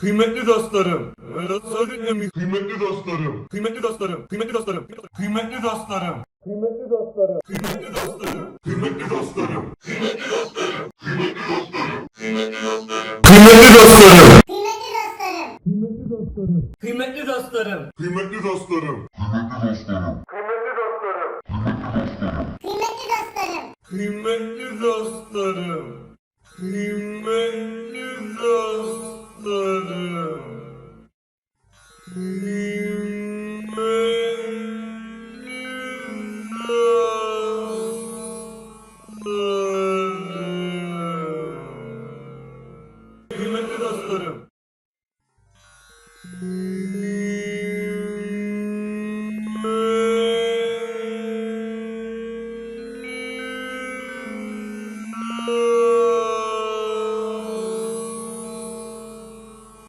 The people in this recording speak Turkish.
Kıymetli dostlarım. Kıymetli Kıymetli dostlarım. Kıymetli dostlarım. Kıymetli dostlarım. Kıymetli dostlarım. Kıymetli dostlarım. Kıymetli dostlarım. Kıymetli dostlarım. Kıymetli dostlarım. Kıymetli dostlarım. Kıymetli dostlarım. Kıymetli dostlarım. Kıymetli dostlarım. Kıymetli dostlarım. Kıymetli dostlarım. Kıymetli dostlarım. Kıymetli dostlarım. Kıymetli dostlarım. Kıymetli dostlarım.